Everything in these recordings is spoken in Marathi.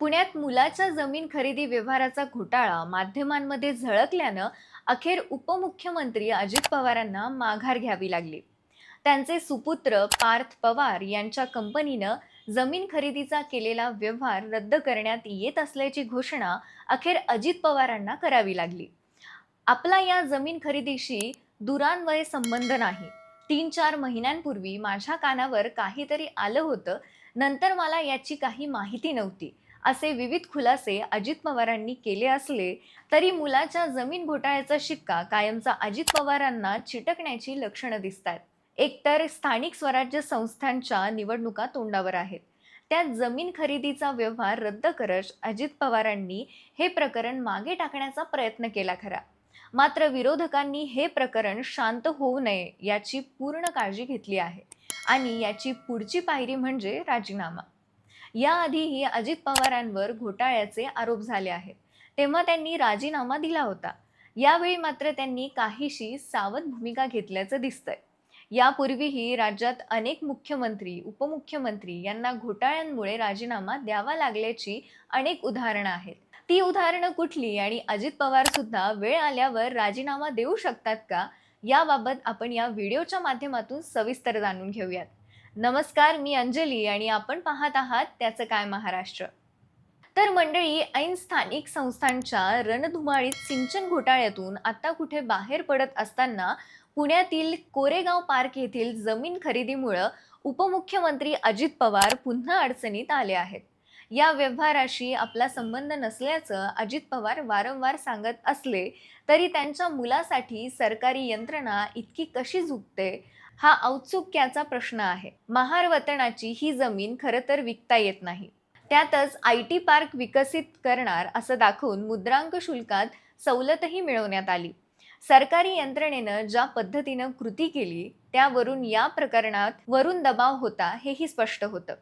पुण्यात मुलाच्या जमीन खरेदी व्यवहाराचा घोटाळा माध्यमांमध्ये झळकल्यानं अखेर उपमुख्यमंत्री अजित पवारांना माघार घ्यावी लागली. त्यांचे सुपुत्र पार्थ पवार यांच्या कंपनीनं जमीन खरेदीचा केलेला व्यवहार रद्द करण्यात येत असल्याची घोषणा अखेर अजित पवारांना करावी लागली. आपला या जमीन खरेदीशी दुरान्वय संबंध नाही. तीन चार महिन्यांपूर्वी माझ्या कानावर काहीतरी आलं होतं. नंतर मला याची काही माहिती नव्हती. असे विविध खुलासे अजित पवारांनी केले असले तरी मुलाच्या जमीन घोटाळ्याचा शिक्का कायमचा अजित पवारांना चिटकण्याची लक्षणं दिसतात एकतर स्थानिक स्वराज्य संस्थांच्या निवडणुका तोंडावर आहेत. त्यात जमीन खरेदीचा व्यवहार रद्द करत अजित पवारांनी हे प्रकरण मागे टाकण्याचा प्रयत्न केला खरा. मात्र विरोधकांनी हे प्रकरण शांत होऊ नये याची पूर्ण काळजी घेतली आहे. आणि याची पुढची पायरी म्हणजे राजीनामा. याआधीही अजित पवारांवर घोटाळ्याचे आरोप झाले आहेत. तेव्हा त्यांनी राजीनामा दिला होता. यावेळी मात्र त्यांनी काहीशी सावध भूमिका घेतल्याचं दिसतंय. यापूर्वीही राज्यात अनेक मुख्यमंत्री उपमुख्यमंत्री यांना घोटाळ्यांमुळे राजीनामा द्यावा लागल्याची अनेक उदाहरणं आहेत. ती उदाहरणं कुठली आणि अजित पवार सुद्धा वेळ आल्यावर राजीनामा देऊ शकतात का? याबाबत आपण या व्हिडिओच्या माध्यमातून सविस्तर जाणून घेऊयात. नमस्कार मी अंजली आणि आपण पाहत आहात त्याचं काय महाराष्ट्र. तर मंडळी ऐन स्थानिक संस्थांच्या रणधुमाळीत सिंचन घोटाळ्यातून आता कुठे बाहेर पडत असताना पुण्यातील कोरेगाव पार्क येथील जमीन खरेदीमुळं उपमुख्यमंत्री अजित पवार पुन्हा अडचणीत आले आहेत. या व्यवहाराशी आपला संबंध नसल्याचं अजित पवार वारंवार सांगत असले तरी त्यांच्या मुलासाठी सरकारी यंत्रणा इतकी कशी झुकते? हा औत्सुक्याचा प्रश्न आहे. महार वतनाची ही जमीन खरं तर विकता येत नाही. त्यातच आय टी पार्क विकसित करणार असं दाखवून मुद्रांक शुल्कात सवलतही मिळवण्यात आली. सरकारी यंत्रणेनं ज्या पद्धतीनं कृती केली त्यावरून या प्रकरणात वरून दबाव होता हेही स्पष्ट होतं.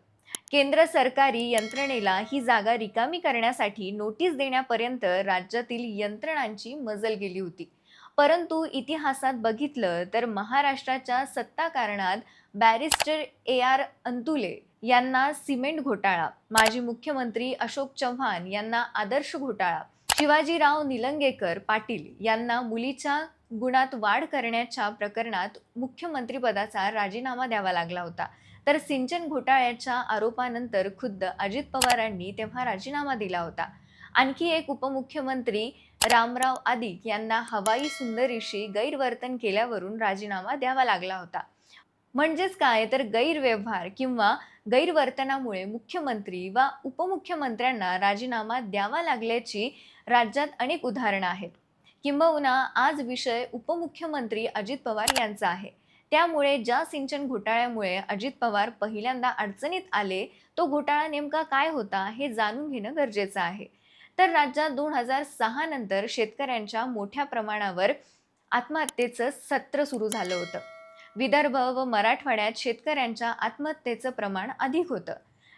केंद्र सरकारी यंत्रणेला ही जागा रिकामी करण्यासाठी नोटीस देण्यापर्यंत राज्यातील यंत्रणांची मजल गेली होती. परंतु इतिहासात बघितलं तर महाराष्ट्राच्या सत्ता कारणात बॅरिस्टर ए आर अंतुले यांना सिमेंट घोटाळा माजी मुख्यमंत्री अशोक चव्हाण यांना आदर्श घोटाळा शिवाजीराव निलंगेकर पाटील यांना मुलीच्या गुणात वाढ करण्याच्या प्रकरणात मुख्यमंत्रीपदाचा राजीनामा द्यावा लागला होता. तर सिंचन घोटाळ्याच्या आरोपानंतर खुद्द अजित पवारांनी तेव्हा राजीनामा दिला होता. आणखी एक उपमुख्यमंत्री रामराव आदिक यांना हवाई सुंदरीशी गैरवर्तन केल्यावरून राजीनामा द्यावा लागला होता. म्हणजेच काय? तर गैरव्यवहार किंवा गैरवर्तनामुळे मुख्यमंत्री वा उपमुख्यमंत्र्यांना राजीनामा द्यावा लागल्याची राज्यात अनेक उदाहरणं आहेत. किंबहुना आज विषय उपमुख्यमंत्री अजित पवार यांचा आहे. त्यामुळे ज्या सिंचन घोटाळ्यामुळे अजित पवार पहिल्यांदा अडचणीत आले तो घोटाळा नेमका काय होता हे जाणून घेणं गरजेचं आहे. तर राज्यात दोन हजार सहा नंतर शेतकऱ्यांच्या मोठ्या प्रमाणावर आत्महत्येचं सत्र सुरू झालं होतं. विदर्भ व मराठवाड्यात शेतकऱ्यांच्या आत्महत्येचं प्रमाण अधिक होतं.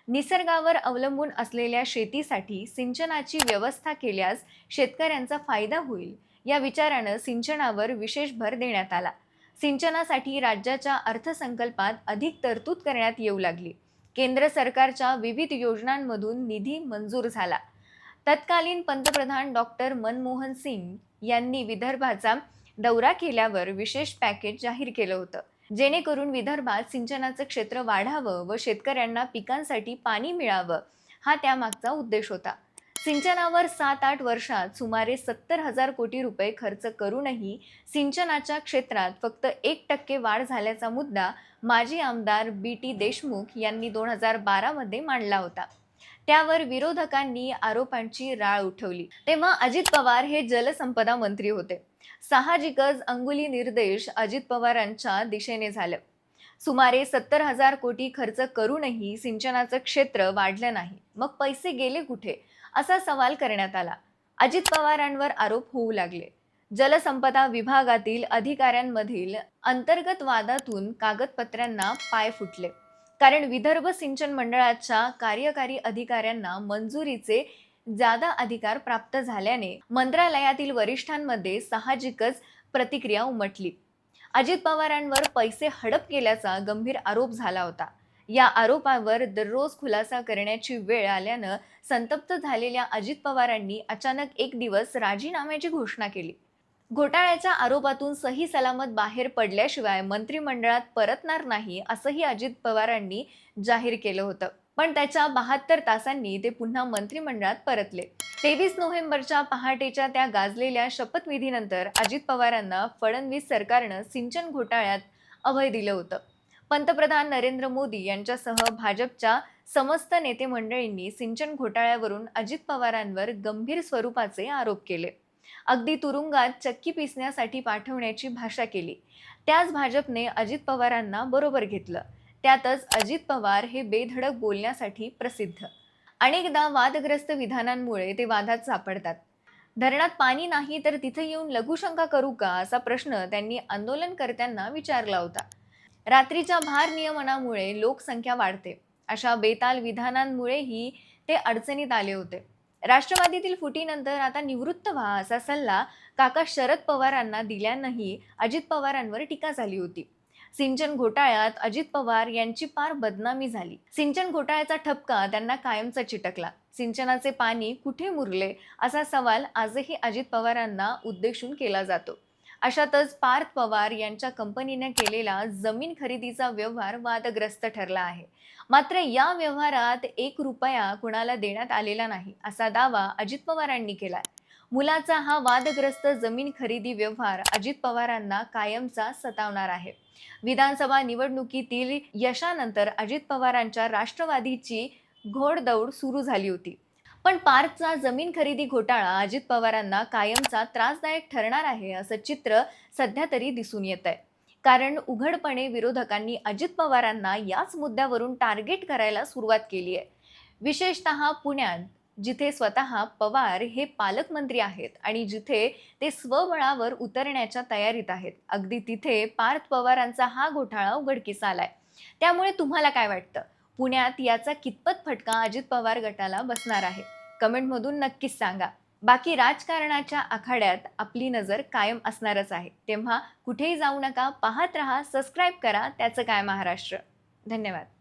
निसर्गावर अवलंबून असलेल्या शेतीसाठी सिंचनाची व्यवस्था केल्यास शेतकऱ्यांचा फायदा होईल या विचारानं सिंचनावर विशेष भर देण्यात आला. सिंचनासाठी राज्याच्या अर्थसंकल्पात अधिक तरतूद करण्यात येऊ लागली. केंद्र सरकारच्या विविध योजनांमधून निधी मंजूर झाला. तत्कालीन पंतप्रधान डॉक्टर मनमोहन सिंग यांनी विदर्भाचा दौरा केल्यावर विशेष पॅकेज जाहीर केलं होतं. जेणेकरून विदर्भात सिंचनाचं क्षेत्र वाढावं व शेतकऱ्यांना पिकांसाठी पाणी मिळावं हा त्यामागचा उद्देश होता. सिंचनावर सात आठ वर्षात सुमारे सत्तर हजार कोटी रुपये खर्च करूनही सिंचनाच्या क्षेत्रात फक्त एक टक्के वाढ झाल्याचा मुद्दा माजी आमदार बी टी देशमुख यांनी दोन हजार बारामध्ये मांडला होता. त्यावर विरोधकांनी आरोपांची राळ उठवली. तेव्हा अजित पवार हे जलसंपदा मंत्री होते. साहजिकच अंगुली निर्देश अजित पवारांच्या दिशेने झालं. सुमारे सत्तर हजार कोटी खर्च करूनही सिंचनाचं क्षेत्र वाढलं नाही. मग पैसे गेले कुठे? असा सवाल करण्यात आला. अजित पवारांवर आरोप होऊ लागले. जलसंपदा विभागातील अधिकाऱ्यांमधील अंतर्गत वादातून कागदपत्रांना पाय फुटले. कारण विदर्भ सिंचन मंडळाच्या कार्यकारी अधिकाऱ्यांना मंजुरीचे जादा अधिकार प्राप्त झाल्याने मंत्रालयातील वरिष्ठांमध्ये साहजिकच प्रतिक्रिया उमटली. अजित पवारांवर पैसे हडप केल्याचा गंभीर आरोप झाला होता. या आरोपावर दररोज खुलासा करण्याची वेळ आल्यानं संतप्त झालेल्या अजित पवारांनी अचानक एक दिवस राजीनाम्याची घोषणा केली. घोटाळ्याच्या आरोपातून सही सलामत बाहेर पडल्याशिवाय मंत्रिमंडळात परतणार नाही असंही अजित पवारांनी जाहीर केलं होतं. पण त्याच्या बहात्तर तासांनी ते पुन्हा मंत्रिमंडळात परतले. तेवीस नोव्हेंबरच्या पहाटेच्या त्या गाजलेल्या शपथविधीनंतर अजित पवारांना फडणवीस सरकारनं सिंचन घोटाळ्यात अभय दिलं होतं. पंतप्रधान नरेंद्र मोदी यांच्यासह भाजपच्या समस्त नेते मंडळींनी सिंचन घोटाळ्यावरून अजित पवारांवर गंभीर स्वरूपाचे आरोप केले. अगदी तुरुंगात चक्की पिसण्यासाठी पाठवण्याची भाषा केली. त्याच भाजपने अजित पवारांना बरोबर घेतलं. त्यातच अजित पवार हे बेधडक बोलण्यासाठी प्रसिद्ध. अनेकदा वादग्रस्त विधानांमुळे ते वादात सापडतात. धरणात पाणी नाही तर तिथे येऊन लघुशंका करू का असा प्रश्न त्यांनी आंदोलनकर्त्यांना विचारला होता. रात्रीच्या भार नियमनामुळे लोकसंख्या वाढते. अशा बेताल विधानांमुळेही ते अडचणीत आले होते. राष्ट्रवादीतील फुटीनंतर आता निवृत्त व्हा असा सल्ला काका शरद पवारांना दिल्यानंही अजित पवारांवर टीका झाली होती. सिंचन घोटाळ्यात अजित पवार यांची पार बदनामी झाली. सिंचन घोटाळ्याचा ठपका त्यांना कायमचा चिटकला. सिंचनाचे पाणी कुठे मुरले असा सवाल आजही अजित पवारांना उद्देशून केला जातो. अशातच पार्थ पवार यांच्या कंपनीने केलेला जमीन खरेदीचा व्यवहार वादग्रस्त ठरला आहे. मात्र या व्यवहारात एक रुपया कुणाला देण्यात आलेला नाही असा दावा अजित पवारांनी केलाय. मुलाचा हा वादग्रस्त जमीन खरेदी व्यवहार अजित पवारांना कायमचा सतावणार आहे. विधानसभा निवडणुकीतील यशानंतर अजित पवारांच्या राष्ट्रवादीची घोडदौड सुरू झाली होती. पण पार्कचा जमीन खरेदी घोटाळा अजित पवारांना कायमचा त्रासदायक ठरणार आहे असं चित्र सध्या तरी दिसून येत आहे. कारण उघडपणे विरोधकांनी अजित पवारांना याच मुद्द्यावरून टार्गेट करायला सुरुवात केली आहे. विशेषतः पुण्यात जिथे स्वतः पवार हे पालकमंत्री आहेत आणि जिथे ते स्वबळावर उतरण्याच्या तयारीत आहेत अगदी तिथे पार्थ पवारांचा हा घोटाळा उघडकीस आलाय. त्यामुळे तुम्हाला काय वाटतं? पुण्यात याचा कितपत फटका अजित पवार गटाला बसणार आहे? कमेंटमधून नक्कीच सांगा. बाकी राजकारणाच्या आखाड्यात आपली नजर कायम असणारच आहे. तेव्हा कुठेही जाऊ नका पाहत रहा सबस्क्राईब करा. त्याचं काय महाराष्ट्र? धन्यवाद.